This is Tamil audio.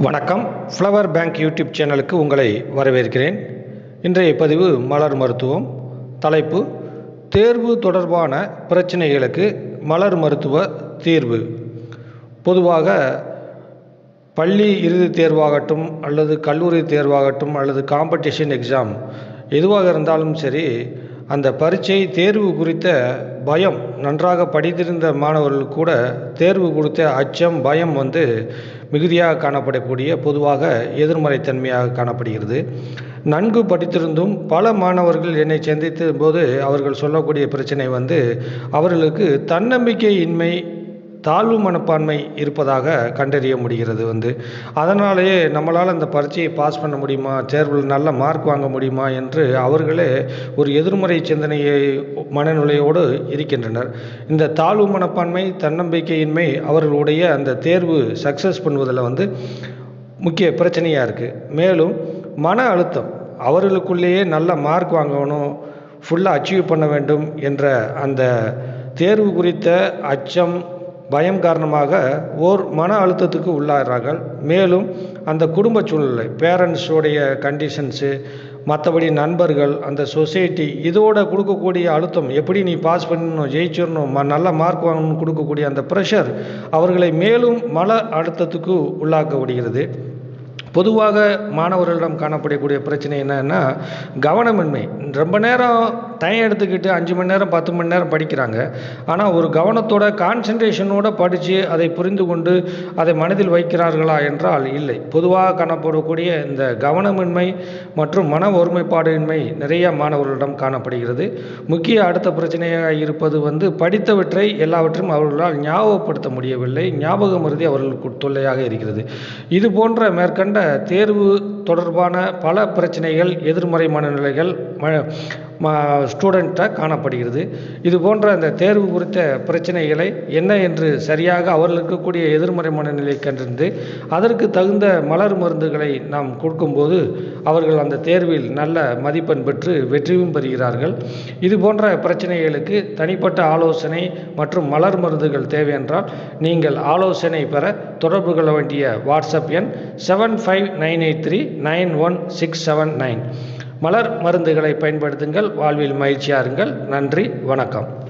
வணக்கம். ஃப்ளவர் பேங்க் யூடியூப் சேனலுக்கு உங்களை வரவேற்கிறேன். இன்றைய பதிவு மலர் மருத்துவம். தலைப்பு தேர்வு தொடர்பான பிரச்சனைகளுக்கு மலர் மருத்துவ தீர்வு. பொதுவாக பள்ளி இறுதித் தேர்வாகட்டும் அல்லது கல்லூரி தேர்வாகட்டும் அல்லது காம்படிஷன் எக்ஸாம் எதுவாக இருந்தாலும் சரி அந்த பரீட்சை தேர்வு குறித்த பயம். நன்றாக படித்திருந்த மாணவர்கள் கூட தேர்வு குறித்த அச்சம் பயம் வந்து மிகுதியாக காணப்படக்கூடிய பொதுவாக எதிர்மறைத்தன்மையாக காணப்படுகிறது. நன்கு படித்திருந்தும் பல மாணவர்கள் என்னை சந்தித்த போது அவர்கள் சொல்லக்கூடிய பிரச்சனை வந்து அவர்களுக்கு தன்னம்பிக்கை இன்மை தாழ்வு மனப்பான்மை இருப்பதாக கண்டறிய முடிகிறது வந்து. அதனாலேயே நம்மளால் அந்த பரீட்சையை பாஸ் பண்ண முடியுமா? தேர்வில் நல்ல மார்க் வாங்க முடியுமா? என்று அவர்களே ஒரு எதிர்மறை சிந்தனையை மனநிலையோடு இருக்கின்றனர். இந்த தாழ்வு மனப்பான்மை தன்னம்பிக்கையின்மை அவர்களுடைய அந்த தேர்வு சக்ஸஸ் பண்ணுவதில் வந்து முக்கிய பிரச்சனையாக இருக்குது மேலும் மன அழுத்தம் அவர்களுக்குள்ளேயே நல்ல மார்க் வாங்கணும் ஃபுல்லாக அச்சீவ் பண்ண வேண்டும் என்ற அந்த தேர்வு குறித்த அச்சம் பயம் காரணமாக ஓர் மன அழுத்தத்துக்கு உள்ளாகிறார்கள். மேலும் அந்த குடும்ப சூழ்நிலை பேரண்ட்ஸோடைய கண்டிஷன்ஸு மற்றபடி நண்பர்கள் அந்த சொசைட்டி இதோட கொடுக்கக்கூடிய அழுத்தம் எப்படி நீ பாஸ் பண்ணணும் ஜெயிச்சிடணும் ம நல்ல மார்க் வாங்கணும்னு கொடுக்கக்கூடிய அந்த ப்ரெஷர் அவர்களை மேலும் மன அழுத்தத்துக்கு உள்ளாக்கப்படுகிறது. பொதுவாக மாணவர்களிடம் காணப்படக்கூடிய பிரச்சனை என்னன்னா கவனமின்மை. ரொம்ப நேரம் டைம் எடுத்துக்கிட்டு அஞ்சு மணி நேரம் பத்து மணி நேரம் படிக்கிறாங்க. ஆனால் ஒரு கவனத்தோட கான்சன்ட்ரேஷனோட படித்து அதை புரிந்து கொண்டு அதை மனதில் வைக்கிறார்களா என்றால் இல்லை. பொதுவாக காணப்படக்கூடிய இந்த கவனமின்மை மற்றும் மன ஒருமைப்பாடின்மை நிறைய மாணவர்களிடம் காணப்படுகிறது. முக்கிய அடுத்த பிரச்சனையாக இருப்பது வந்து படித்தவற்றை எல்லாவற்றையும் அவர்களால் ஞாபகப்படுத்த முடியவில்லை. ஞாபக மருதி அவர்களுக்கு தொல்லையாக இருக்கிறது. இது போன்ற மேற்கண்ட தேர்வு தொடர்பான பல பிரச்சனைகள் எதிர்மறை மனநிலைகள் ஸ்டூடெண்ட்டாக காணப்படுகிறது. இது போன்ற அந்த தேர்வு குறித்த பிரச்சனைகளை என்ன என்று சரியாக அவர்கள் இருக்கக்கூடிய எதிர்மறை மனநிலை கண்டிருந்து அதற்கு தகுந்த மலர் மருந்துகளை நாம் கொடுக்கும்போது அவர்கள் அந்த தேர்வில் நல்ல மதிப்பெண் பெற்று வெற்றியும் பெறுகிறார்கள். இது போன்ற பிரச்சனைகளுக்கு தனிப்பட்ட ஆலோசனை மற்றும் மலர் மருந்துகள் தேவையென்றால் நீங்கள் ஆலோசனை பெற தொடர்பு கொள்ள வேண்டிய வாட்ஸ்அப் எண் seven five nine eight three nine one six seven nine. மலர் மருந்துகளை பயன்படுத்துங்கள். வாழ்வில் மகிழ்ச்சியாருங்கள் நன்றி. வணக்கம்.